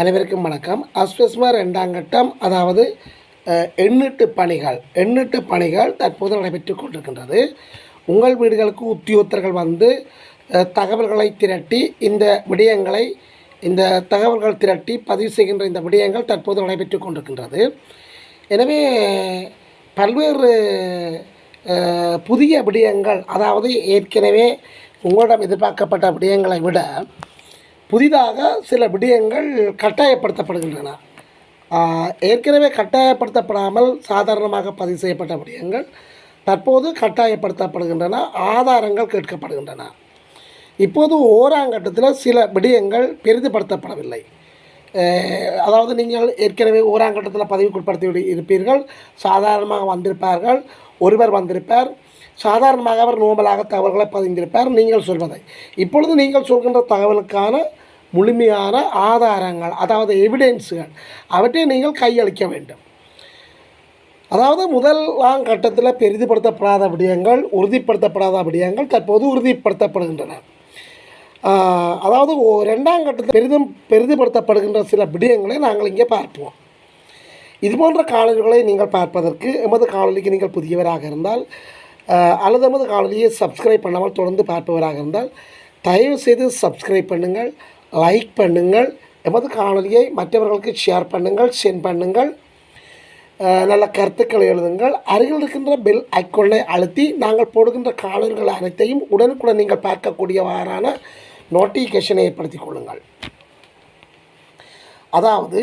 அனைவருக்கும் வணக்கம். அஸ்வஸ்ம ரெண்டாம் கட்டம் அதாவது எண்ணிட்டு பணிகள் எண்ணிட்டு பணிகள் தற்போது நடைபெற்று கொண்டிருக்கின்றது. உங்கள் வீடுகளுக்கு உத்தியோகத்தர்கள் வந்து தகவல்களை திரட்டி இந்த விடயங்களை இந்த தகவல்கள் திரட்டி பதிவு செய்கின்ற இந்த விடயங்கள் தற்போது நடைபெற்று கொண்டிருக்கின்றது. எனவே பல்வேறு புதிய விடயங்கள் அதாவது ஏற்கனவே உங்களிடம் எதிர்பார்க்கப்பட்ட விடயங்களை விட புதிதாக சில விடயங்கள் கட்டாயப்படுத்தப்படுகின்றன. ஏற்கனவே கட்டாயப்படுத்தப்படாமல் சாதாரணமாக பதிவு செய்யப்பட்ட விடயங்கள் தற்போது கட்டாயப்படுத்தப்படுகின்றன ஆதாரங்கள் கேட்கப்படுகின்றன. இப்போது ஓராங்கட்டத்தில் சில விடயங்கள் பெரிதுபடுத்தப்படவில்லை. அதாவது நீங்கள் ஏற்கனவே ஓராங்கட்டத்தில் பதிவுக்குட்படுத்தி இருப்பீர்கள் சாதாரணமாக வந்திருப்பார்கள் ஒருவர் வந்திருப்பார் சாதாரணமாக அவர் நோமலாக தகவல்களை பதிந்திருப்பார் நீங்கள் சொல்வதை. இப்பொழுது நீங்கள் சொல்கின்ற தகவலுக்கான முழுமையான ஆதாரங்கள் அதாவது எவிடென்ஸுகள் அவற்றை நீங்கள் கையளிக்க வேண்டும். அதாவது முதலாம் கட்டத்தில் பெரிதுபடுத்தப்படாத விடயங்கள் உறுதிப்படுத்தப்படாத விடயங்கள் தற்போது உறுதிப்படுத்தப்படுகின்றன. அதாவது ஓ- ரெண்டாம் கட்டத்தில் பெரிதும் பெரிதுபடுத்தப்படுகின்ற சில விடயங்களை நாங்கள் இங்கே பார்ப்போம். இது போன்ற காணொலிகளை நீங்கள் பார்ப்பதற்கு எமது காணொலிக்கு நீங்கள் புதியவராக இருந்தால் அல்லது எமது காணொலியை சப்ஸ்கிரைப் பண்ணாமல் தொடர்ந்து பார்ப்பவராக இருந்தால் தயவு செய்து சப்ஸ்கிரைப் பண்ணுங்கள். லைக் பண்ணுங்கள். எமது காணொலியை மற்றவர்களுக்கு ஷேர் பண்ணுங்கள் சென்ட் பண்ணுங்கள். நல்ல கருத்துக்களை எழுதுங்கள். அருகில் இருக்கின்ற பெல் ஐக்கோனை அழுத்தி நாங்கள் போடுகின்ற காணொலிகள் அனைத்தையும் உடனுக்குடன் நீங்கள் பார்க்கக்கூடியவாறான நோட்டிஃபிகேஷனை ஏற்படுத்திக் கொள்ளுங்கள். அதாவது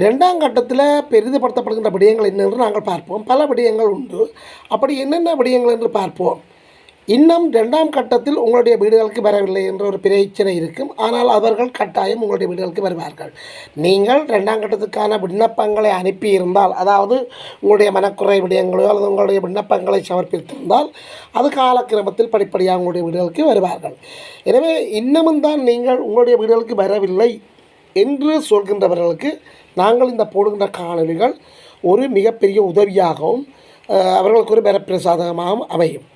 இரண்டாம் கட்டத்தில் பெரிதுபடுத்தப்படுகின்ற விடயங்கள் என்னென்று நாங்கள் பார்ப்போம். பல விடயங்கள் உண்டு. அப்படி என்னென்ன விடயங்கள் என்று பார்ப்போம்? இன்னும் ரெண்டாம் கட்டத்தில் உங்களுடைய வீடுகளுக்கு வரவில்லை என்ற ஒரு பிரச்சனை இருக்கும். ஆனால் அவர்கள் கட்டாயம் உங்களுடைய வீடுகளுக்கு வருவார்கள். நீங்கள் ரெண்டாம் கட்டத்துக்கான விண்ணப்பங்களை அனுப்பியிருந்தால் அதாவது உங்களுடைய மனக்குறை விடயங்களோ அல்லது உங்களுடைய விண்ணப்பங்களை சமர்ப்பித்திருந்தால் அது காலக்கிரமத்தில் படிப்படியாக உங்களுடைய வீடுகளுக்கு வருவார்கள். எனவே இன்னமும் தான் நீங்கள் உங்களுடைய வீடுகளுக்கு வரவில்லை என்று சொல்கின்றவர்களுக்கு நாங்கள் இந்த போடுகின்ற காணொலிகள் ஒரு மிகப்பெரிய உதவியாகவும் அவர்களுக்கு ஒரு வரப்பிரசாதமாகவும் அமையும்.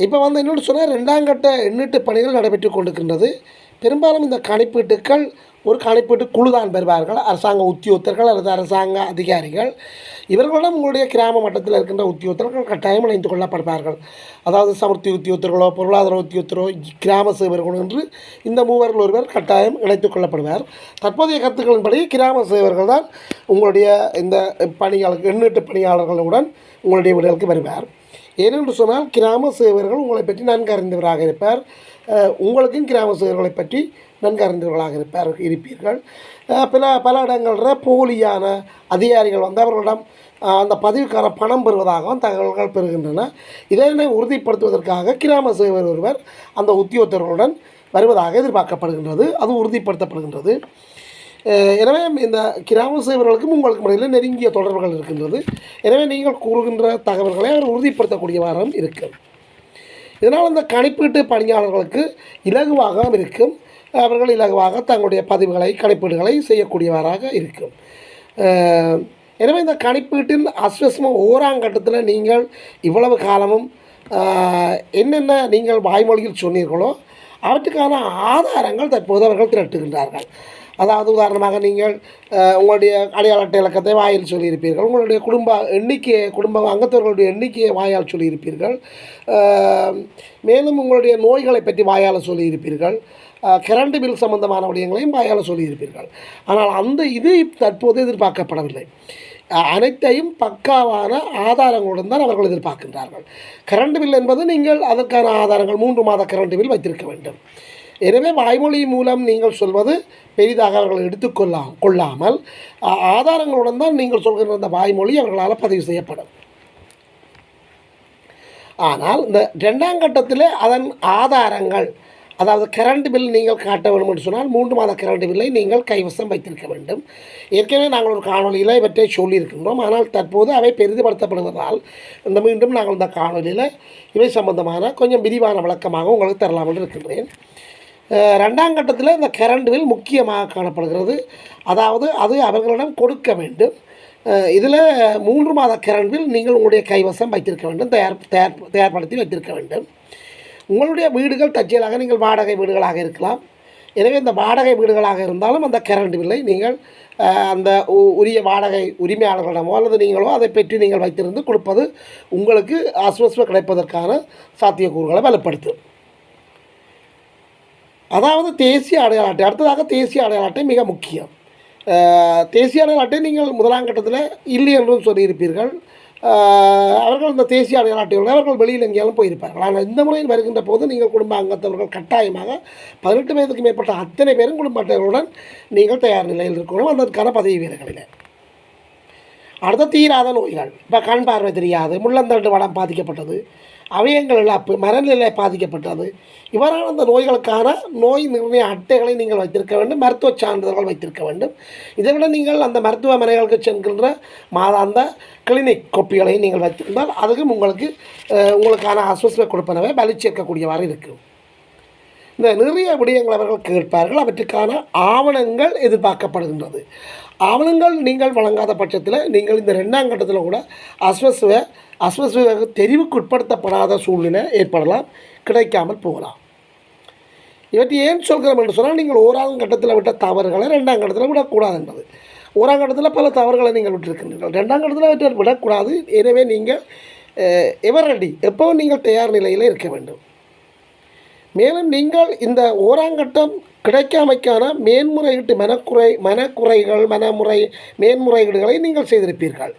இப்போ வந்து இன்னொன்று சொன்னால் ரெண்டாம் கட்ட எண்ணீட்டு பணிகள் நடைபெற்று கொண்டிருக்கின்றது. பெரும்பாலும் இந்த கணிப்பீட்டுக்கள் ஒரு கணிப்பீட்டு குழு தான் பெறுவார்கள். அரசாங்க உத்தியோகத்தர்கள் அல்லது அரசாங்க அதிகாரிகள். இவர்களிடம் உங்களுடைய கிராம மட்டத்தில் இருக்கின்ற உத்தியோகத்தர்கள் கட்டாயம் இணைந்து கொள்ளப்படுவார்கள். அதாவது சமர்த்தி உத்தியோகத்தர்களோ பொருளாதார உத்தியோகத்தரோ கிராம சேவர்களோ என்று இந்த மூவர்கள் ஒருவர் கட்டாயம் இணைத்துக் கொள்ளப்படுவார். தற்போதைய கருத்துக்களின்படி கிராம சேவர்கள் தான் உங்களுடைய இந்த பணியாளர் எண்ணீட்டு பணியாளர்களுடன் உங்களுடைய வீடுகளுக்கு வருவார். ஏனென்று சொன்னால் கிராம சேவர்கள் உங்களை பற்றி நன்கு அறிந்தவராக இருப்பார் உங்களுக்கும் கிராம சேவர்களை பற்றி நன்கு அறிந்தவர்களாக இருப்பார் இருப்பீர்கள். பல பல இடங்களில் போலியான அதிகாரிகள் வந்து அவர்களிடம் அந்த பதிவுக்கான பணம் பெறுவதாகவும் தகவல்கள் பெறுகின்றன. இதனை உறுதிப்படுத்துவதற்காக கிராம சேவர் ஒருவர் அந்த உத்தியோகத்தர்களுடன் வருவதாக எதிர்பார்க்கப்படுகின்றது. அது உறுதிப்படுத்தப்படுகின்றது. எனவே இந்த கிராம சேவர்களுக்கும் உங்களுக்கு இடையில் நெருங்கிய தொடர்புகள் இருக்கின்றது. எனவே நீங்கள் கூறுகின்ற தகவல்களை அவர் உறுதிப்படுத்தக்கூடியவாறும் இருக்கும். இதனால் இந்த கணிப்பீட்டு பணியாளர்களுக்கு இலகுவாகவும் இருக்கும். அவர்கள் இலகுவாக தங்களுடைய பதிவுகளை கணிப்பீடுகளை செய்யக்கூடியவராக இருக்கும். எனவே இந்த கணிப்பீட்டின் அஸ்வசம ஓராங்கட்டத்தில் நீங்கள் இவ்வளவு காலமும் என்னென்ன நீங்கள் வாய்மொழியில் சொன்னீர்களோ அவற்றுக்கான ஆதாரங்கள் தற்போது அவர்கள் திரட்டுகின்றார்கள். அதாவது உதாரணமாக நீங்கள் உங்களுடைய அடையாள அட்டை இலக்கத்தை வாயில் சொல்லியிருப்பீர்கள். உங்களுடைய குடும்ப எண்ணிக்கையை குடும்ப அங்கத்தவர்களுடைய எண்ணிக்கையை வாயால் சொல்லியிருப்பீர்கள். மேலும் உங்களுடைய நோய்களை பற்றி வாயால் சொல்லியிருப்பீர்கள். கரண்ட் பில் சம்பந்தமான விடயங்களையும் வாயால் சொல்லியிருப்பீர்கள். ஆனால் அந்த இது தற்போது எதிர்பார்க்கப்படவில்லை. அனைத்தையும் பக்காவான ஆதாரங்களுடன் தான் அவர்கள் எதிர்பார்க்கின்றார்கள். கரண்ட் பில் என்பது நீங்கள் அதற்கான ஆதாரங்கள் மூன்று மாத கரண்ட் பில் வைத்திருக்க வேண்டும். எனவே வாய்மொழி மூலம் நீங்கள் சொல்வது பெரிதாக அவர்கள் எடுத்துக்கொள்ளா கொள்ளாமல் ஆதாரங்களுடன் தான் நீங்கள் சொல்கிற அந்த வாய்மொழி அவர்களால் பதிவு செய்யப்படும். ஆனால் இந்த ரெண்டாம் கட்டத்தில் அதன் ஆதாரங்கள் அதாவது கரண்ட் பில் நீங்கள் காட்ட வேண்டும் என்று சொன்னால் மூன்று மாத கரண்ட் பில்லை நீங்கள் கைவசம் வைத்திருக்க வேண்டும். ஏற்கனவே நாங்கள் ஒரு காணொலியில் இவற்றை சொல்லியிருக்கின்றோம். ஆனால் தற்போது அவை பெரிதுபடுத்தப்படுவதால் இந்த மீண்டும் நாங்கள் இந்த காணொலியில் இவை சம்பந்தமான கொஞ்சம் விரிவான விளக்கமாக உங்களுக்கு தரலாம் என்று இருக்கின்றேன். ரெண்டாம் கட்டத்தில் இந்த கரண்ட் பில் முக்கியமாக காணப்படுகிறது. அதாவது அது அவர்களிடம் கொடுக்க வேண்டும். இதில் மூன்று மாத கரண்ட் பில் நீங்கள் உங்களுடைய கைவசம் வைத்திருக்க வேண்டும். தயார் தயார் தயார்படுத்தி வைத்திருக்க வேண்டும். உங்களுடைய வீடுகள் தற்செயலாக நீங்கள் வாடகை வீடுகளாக இருக்கலாம். எனவே இந்த வாடகை வீடுகளாக இருந்தாலும் அந்த கரண்ட் பில்லை நீங்கள் அந்த உ- உரிய வாடகை உரிமையாளர்களிடமோ அல்லது நீங்களோ அதை பெற்று நீங்கள் வைத்திருந்து கொடுப்பது உங்களுக்கு அஸ்வஸ்வ கிடைப்பதற்கான சாத்தியக்கூறுகளை வலுப்படுத்தும். அதாவது தேசிய அடையாள அட்டை. அடுத்ததாக தேசிய அடையாள அட்டை மிக முக்கியம். தேசிய அடையாள அட்டை நீங்கள் முதலாம் கட்டத்தில் இல்லை என்றும் சொல்லியிருப்பீர்கள். அவர்கள் இந்த தேசிய அடையாள அட்டையோடு அவர்கள் வெளியில் எங்கேயாலும் போயிருப்பார்கள். ஆனால் இந்த முறையில் வருகின்ற போது நீங்கள் குடும்ப அங்கத்தவர்கள் கட்டாயமாக பதினெட்டு வயதுக்கு மேற்பட்ட அத்தனை பேரும் குடும்ப அட்டைகளுடன் நீங்கள் தயார் நிலையில் இருக்கணும். அதற்கான பதவி வீரர்களில். அடுத்த தீராத நோய்கள். இப்போ கண் பார்வை தெரியாது முள்ளந்தண்டு வடம் பாதிக்கப்பட்டது. அவயங்கள் இழப்பு மரநிலை பாதிக்கப்பட்டது. இவ்வாறான அந்த நோய்களுக்கான நோய் நிர்ணய அட்டைகளை நீங்கள் வைத்திருக்க வேண்டும் மருத்துவ சான்றிதழ்கள் வைத்திருக்க வேண்டும். இதை விட நீங்கள் அந்த மருத்துவமனைகளுக்கு சென்கின்ற மாதாந்த கிளினிக் கொப்பிகளை நீங்கள் வைத்திருந்தால் அதுக்கும் உங்களுக்கு உங்களுக்கான அஸ்வஸ்வ கொடுப்பனவை வலிச்சேர்க்கக்கூடியவாறு இருக்கும். இந்த நிறைய விடயங்கள் அவர்கள் கேட்பார்கள். அவற்றுக்கான ஆவணங்கள் எதிர்பார்க்கப்படுகின்றது. ஆவணங்கள் நீங்கள் வழங்காத பட்சத்தில் நீங்கள் இந்த ரெண்டாம் கட்டத்தில் கூட அஸ்வஸ்வ அஸ்வஸ்வ தெரிவுக்கு உட்படுத்தப்படாத சூழ்நிலை ஏற்படலாம் கிடைக்காமல் போகலாம். இவற்றை ஏன் சொல்கிறோம் என்று சொன்னால் நீங்கள் ஓராம் கட்டத்தில் விட்ட தவறுகளை ரெண்டாம் கட்டத்தில் விடக்கூடாது என்பது. ஓராம் கட்டத்தில் பல தவறுகளை நீங்கள் விட்டிருக்கின்றீர்கள். ரெண்டாம் கட்டத்தில் விட்டு விடக்கூடாது. எனவே நீங்கள் எவர் ரெடி எப்போவும் நீங்கள் தயார் நிலையில் இருக்க வேண்டும். மேலும் நீங்கள் இந்த ஓராங்கட்டம் கிடைக்காமைக்கான மேன்முறையீட்டு மனக்குறை மனக்குறைகள் மனமுறை மேன்முறையீடுகளை நீங்கள் செய்திருப்பீர்கள்.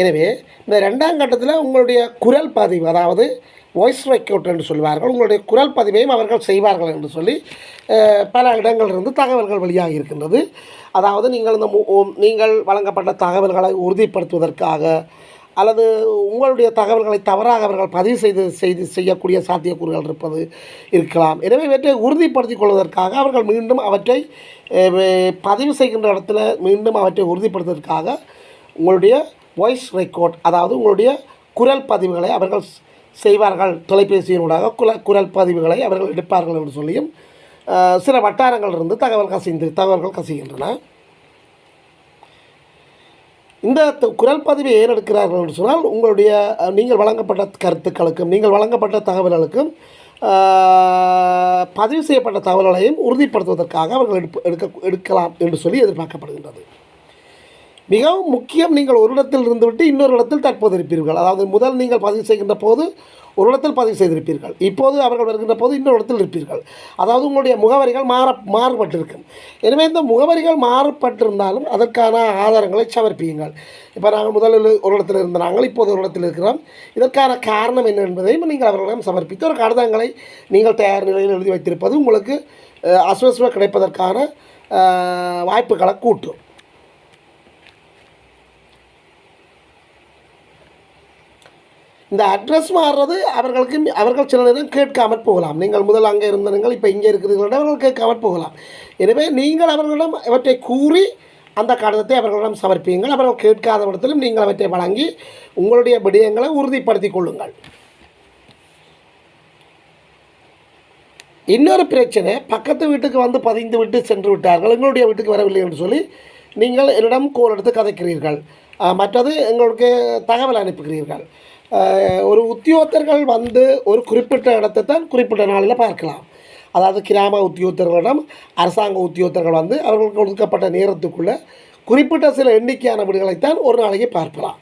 எனவே இந்த ரெண்டாம் கட்டத்தில் உங்களுடைய குரல் பதிவு அதாவது வாய்ஸ் ரெக்கார்ட் என்று சொல்வார்கள் உங்களுடைய குரல் பதிவையும் அவர்கள் செய்வார்கள் என்று சொல்லி பல இடங்களிலிருந்து தகவல்கள் வெளியாகி இருக்கின்றது. அதாவது நீங்கள் இந்த நீங்கள் வழங்கப்பட்ட தகவல்களை உறுதிப்படுத்துவதற்காக அல்லது உங்களுடைய தகவல்களை தவறாக அவர்கள் பதிவு செய்து செய்து செய்யக்கூடிய சாத்தியக்கூறுகள் இருப்பது இருக்கலாம். எனவே இவற்றை உறுதிப்படுத்திக் கொள்வதற்காக அவர்கள் மீண்டும் அவற்றை பதிவு செய்கின்ற இடத்துல மீண்டும் அவற்றை உறுதிப்படுத்துவதற்காக உங்களுடைய வாய்ஸ் ரெக்கார்ட் அதாவது உங்களுடைய குரல் பதிவுகளை அவர்கள் செய்வார்கள். தொலைபேசியினூடாக குல குரல் பதிவுகளை அவர்கள் எடுப்பார்கள் என்று சொல்லியும் சில சில வட்டாரங்களிலிருந்து தகவல் கசிந்து தகவல்கள் கசிகின்றன. இந்த குரல் பதிவை ஏன் எடுக்கிறார்கள் என்று சொன்னால் உங்களுடைய நீங்கள் வழங்கப்பட்ட கருத்துக்களுக்கும் நீங்கள் வழங்கப்பட்ட தகவல்களுக்கும் பதிவு செய்யப்பட்ட தகவல்களையும் உறுதிப்படுத்துவதற்காக அவர்கள் எடுப்பு எடுக்க எடுக்கலாம் என்று சொல்லி எதிர்பார்க்கப்படுகின்றது. மிகவும் முக்கியம் நீங்கள் ஒரு இடத்தில் இருந்துவிட்டு இன்னொரு இடத்தில் தற்போது இருப்பீர்கள். அதாவது முதல் நீங்கள் பதிவு செய்கின்ற போது ஒரு இடத்தில் பதிவு செய்திருப்பீர்கள். இப்போது அவர்கள் வருகின்ற போது இன்னொரு இடத்தில் இருப்பீர்கள். அதாவது உங்களுடைய முகவரிகள் மாற மாறுபட்டிருக்கும். எனவே இந்த முகவரிகள் மாறுபட்டிருந்தாலும் அதற்கான ஆதாரங்களை சமர்ப்பியுங்கள். இப்போ நாங்கள் முதலில் ஒரு இடத்தில் இருந்த நாங்கள் இப்போது ஒரு இடத்தில் இருக்கிறோம். இதற்கான காரணம் என்ன என்பதையும் நீங்கள் அவர்களிடம் சமர்ப்பித்து ஒரு கடிதங்களை நீங்கள் தயார் நிலையில் எழுதி வைத்திருப்பது உங்களுக்கு அஹ், அஸ்வஸ்வ கிடைப்பதற்கான வாய்ப்புகளை கூட்டும். இந்த அட்ரஸ் மாறுறது அவர்களுக்கு அவர்கள் சில நேரம் கேட்காமல் போகலாம். நீங்கள் முதல் அங்கே இருந்த நீங்கள் இப்போ இங்கே இருக்கிறீர்கள் அவர்கள் கேட்காமல் போகலாம். எனவே நீங்கள் அவர்களிடம் அவற்றை கூறி அந்த கடிதத்தை அவர்களிடம் சமர்ப்பியுங்கள். அவர்கள் கேட்காத இடத்திலும் நீங்கள் அவற்றை வழங்கி உங்களுடைய விடயங்களை உறுதிப்படுத்திக் கொள்ளுங்கள். இன்னொரு பிரச்சனை பக்கத்து வீட்டுக்கு வந்து பதிந்து விட்டு சென்று விட்டார்கள். எங்களுடைய வீட்டுக்கு வரவில்லை என்று சொல்லி நீங்கள் என்னிடம் கோல் எடுத்து கதைக்கிறீர்கள். மற்றது எங்களுக்கு தகவல் அனுப்புகிறீர்கள். ஒரு உத்தியோகத்தர்கள் வந்து ஒரு குறிப்பிட்ட இடத்தை தான் குறிப்பிட்ட நாளில் பார்க்கலாம். அதாவது கிராம உத்தியோகத்தர்களிடம் அரசாங்க உத்தியோகத்தர்கள் வந்து அவர்களுக்கு ஒதுக்கப்பட்ட நேரத்துக்குள்ளே குறிப்பிட்ட சில எண்ணிக்கையான வீடுகளைத்தான் ஒரு நாளைக்கு பார்க்கலாம்.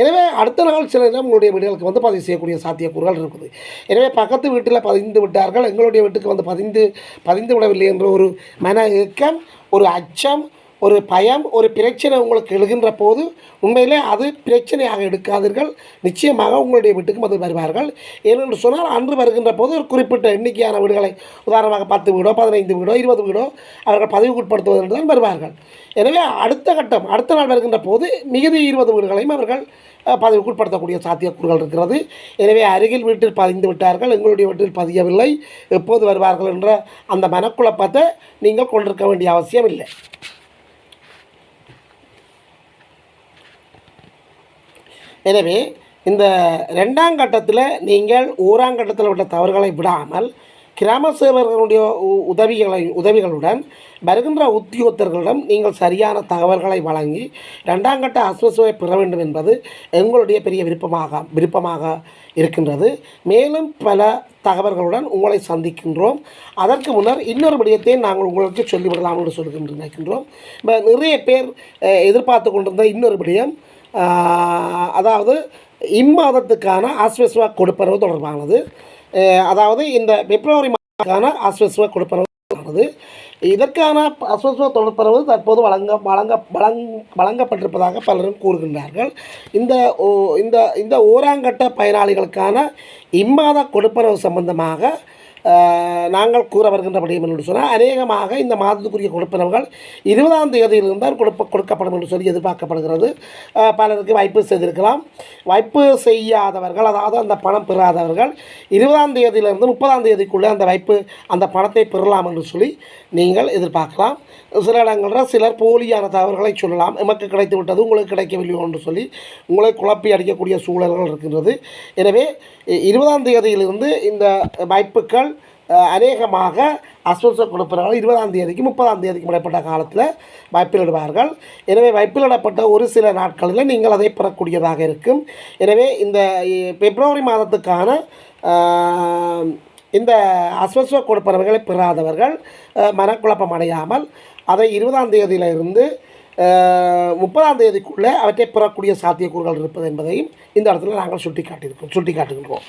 எனவே அடுத்த நாள் சில நேரம் உங்களுடைய வீடுகளுக்கு வந்து பதிவு செய்யக்கூடிய சாத்தியக்கூறுகள் இருக்குது. எனவே பக்கத்து வீட்டில் பதிந்து விட்டார்கள் எங்களுடைய வீட்டுக்கு வந்து பதிந்து பதிந்து விடவில்லை என்ற ஒரு மன இயக்கம் ஒரு அச்சம் ஒரு பயம் ஒரு பிரச்சனை உங்களுக்கு எழுகின்ற போது உண்மையிலே அது பிரச்சனையாக எடுக்காதீர்கள். நிச்சயமாக உங்களுடைய வீட்டுக்கும் அது வருவார்கள். ஏனென்று சொன்னால் அன்று வருகின்ற போது ஒரு குறிப்பிட்ட எண்ணிக்கையான வீடுகளை உதாரணமாக பத்து வீடோ பதினைந்து வீடோ இருபது வீடோ அவர்கள் பதிவுக்குட்படுத்துவதென்று தான் வருவார்கள். எனவே அடுத்த கட்டம் அடுத்த நாள் வருகின்ற போது மிகுதி இருபது வீடுகளையும் அவர்கள் பதிவுக்குட்படுத்தக்கூடிய சாத்தியக்கூறுகள் இருக்கிறது. எனவே அருகில் வீட்டில் பதிந்து விட்டார்கள் எங்களுடைய வீட்டில் பதியவில்லை எப்போது வருவார்கள் என்ற அந்த மனக்குழப்பத்தை நீங்கள் கொண்டிருக்க வேண்டிய அவசியம் இல்லை. எனவே இந்த ரெண்டாம் கட்டத்தில் நீங்கள் ஓராம் கட்டத்தில் விட்ட தவறுகளை விடாமல் கிராம சேவர்களுடைய உ- உதவிகளை உதவிகளுடன் வருகின்ற உத்தியோகத்தர்களிடம் நீங்கள் சரியான தகவல்களை வழங்கி ரெண்டாம் கட்ட அஸ்வசுவை பெற வேண்டும் என்பது எங்களுடைய பெரிய விருப்பமாக விருப்பமாக இருக்கின்றது. மேலும் பல தகவல்களுடன் உங்களை சந்திக்கின்றோம். அதற்கு முன்னர் இன்னொரு விடயத்தை நாங்கள் உங்களுக்கு சொல்லிவிடலாம் என்று சொல்லுகின்ற நினைக்கின்றோம் இப்போ நிறைய பேர் எதிர்பார்த்து கொண்டிருந்த இன்னொரு விடயம் அதாவது இம்மாதத்துக்கான ஆஸ்வஸ்வா கொடுப்பனவு தொடர்பானது. அதாவது இந்த பிப்ரவரி மாதத்துக்கான ஆஸ்வஸ்வா கொடுப்பனவு. தொடர்பானது இதற்கான அஸ்வஸ்வ தொழிற்பரவு தற்போது வழங்க வழங்க வழங் வழங்கப்பட்டிருப்பதாக பலரும் கூறுகின்றார்கள். இந்த ஓ- இந்த இந்த ஓராங்கட்ட பயனாளிகளுக்கான இம்மாத கொடுப்பனவு சம்பந்தமாக நாங்கள் கூற வருகின்ற என்று சொன்னால் அநேகமாக இந்த மாதத்துக்குரிய கொடுப்பனவுகள் இருபதாம் தேதியிலிருந்து தான் கொடுப்ப கொடுக்கப்படும் என்று சொல்லி எதிர்பார்க்கப்படுகிறது. பலருக்கு வாய்ப்பு செய்திருக்கலாம். வாய்ப்பு செய்யாதவர்கள் அதாவது அந்த பணம் பெறாதவர்கள் இருபதாம் தேதியிலிருந்து முப்பதாம் தேதிக்குள்ளே அந்த வாய்ப்பு அந்த பணத்தை பெறலாம் என்று சொல்லி நீங்கள் எதிர்பார்க்கலாம். சில இடங்களில் சிலர் போலியான தகவல்களை சொல்லலாம். எமக்கு கிடைத்து விட்டது உங்களுக்கு கிடைக்கவில்லையோ என்று சொல்லி உங்களை குழப்பி அடிக்கக்கூடிய சூழல்கள் இருக்கின்றது. எனவே இருபதாம் தேதியிலிருந்து இந்த வாய்ப்புகள் அநேகமாக அஸ்வச கொடுப்பவர்கள் இருபதாம் தேதிக்கு முப்பதாம் தேதிக்கு இடைப்பட்ட காலத்தில் வைப்பிலிடுவார்கள் எனவே வைப்பிலிடப்பட்ட ஒரு சில நாட்களில் நீங்கள் அதை பெறக்கூடியதாக இருக்கும். எனவே இந்த பிப்ரவரி மாதத்துக்கான இந்த அஸ்வஸ்வ கொடுப்பவர்களை பெறாதவர்கள் மனக்குழப்பம் அடையாமல் அதை இருபதாம் தேதியிலிருந்து முப்பதாம் தேதிக்குள்ளே அவற்றை பெறக்கூடிய சாத்தியக்கூறுகள் இருப்பது என்பதையும் இந்த இடத்துல நாங்கள் சுட்டி காட்டியிருக்கோம் சுட்டி காட்டுகின்றோம்